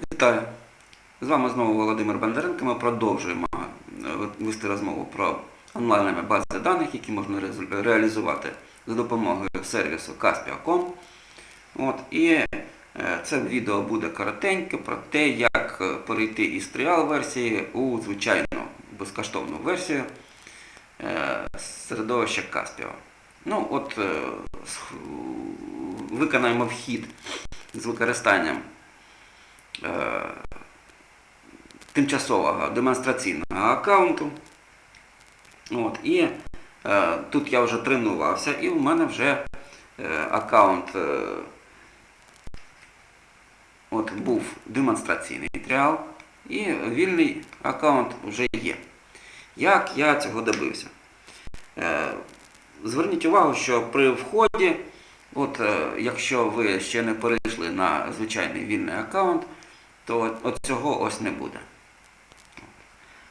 Вітаю! З вами знову Володимир Бондаренко. Ми продовжуємо е, вести розмову про онлайнові бази даних, які можна реалізувати за допомогою сервісу Caspia.com. От, і е, це відео буде коротеньке про те, як е, перейти із тріал версії у звичайну безкоштовну версію середовища Caspio. Ну, от виконаємо вхід з використанням тимчасового демонстраційного аккаунту. От, і е, тут я вже тренувався, і в мене вже е, аккаунт е, от, був демонстраційний тріал, і вільний аккаунт вже є. Як я цього добився? Е, Зверніть увагу, що при вході, от, е, якщо ви ще не перейшли на звичайний вільний аккаунт, то от, цього ось не буде.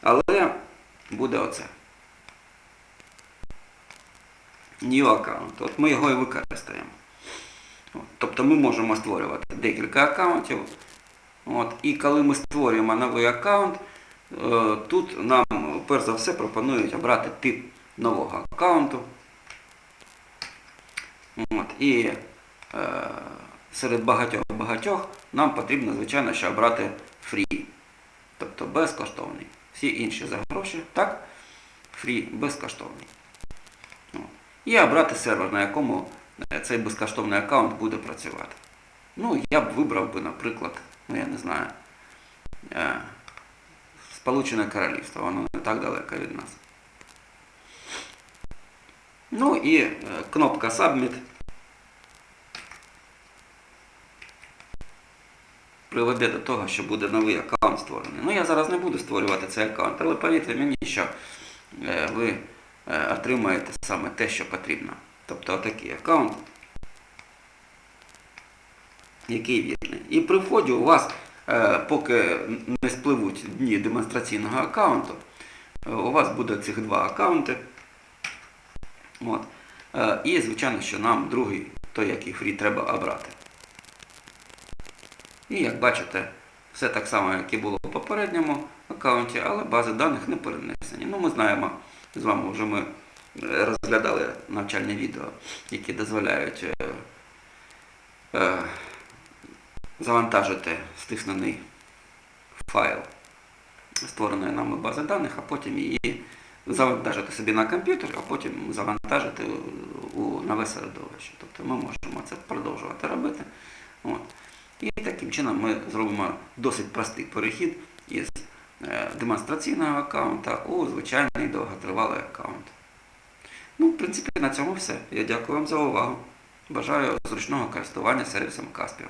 Але буде оце. New аккаунт. От ми його і використаємо. От, тобто ми можемо створювати декілька аккаунтів. От, і коли ми створюємо новий аккаунт, е, тут нам перш за все пропонують обрати тип нового аккаунту. От, і е, серед багатьох-багатьох нам потрібно, звичайно, ще обрати free, тобто безкоштовний. Всі інші за гроші, так? Free безкоштовний. І обрати сервер, на якому е, цей безкоштовний аккаунт буде працювати. Ну, я б вибрав би, наприклад, ну я не знаю, е, Сполучене Королівство, воно не так далеко від нас. Ну і е, кнопка Submit приведе до того, що буде новий аккаунт створений. Ну я зараз не буду створювати цей аккаунт, але повірте мені, що е, ви е, отримаєте саме те, що потрібно. Тобто отакий аккаунт, який вільний. І при вході у вас, е, поки не спливуть дні демонстраційного аккаунту, у вас буде цих два аккаунти. От. І, звичайно, що нам другий, той, який фрі, треба обрати. І як бачите, все так само, як і було в попередньому аккаунті, але бази даних не перенесені. Ну, ми знаємо, з вами вже ми е, розглядали навчальні відео, які дозволяють е, е, завантажити стиснений файл створеної нами бази даних, а потім її завантажити собі на комп'ютер, а потім завантажити у- нове середовище. Тобто ми можемо це продовжувати робити. От. І таким чином ми зробимо досить простий перехід із е, демонстраційного аккаунта у звичайний довготривалий аккаунт. Ну, в принципі, на цьому все. Я дякую вам за увагу. Бажаю зручного користування сервісом Caspio.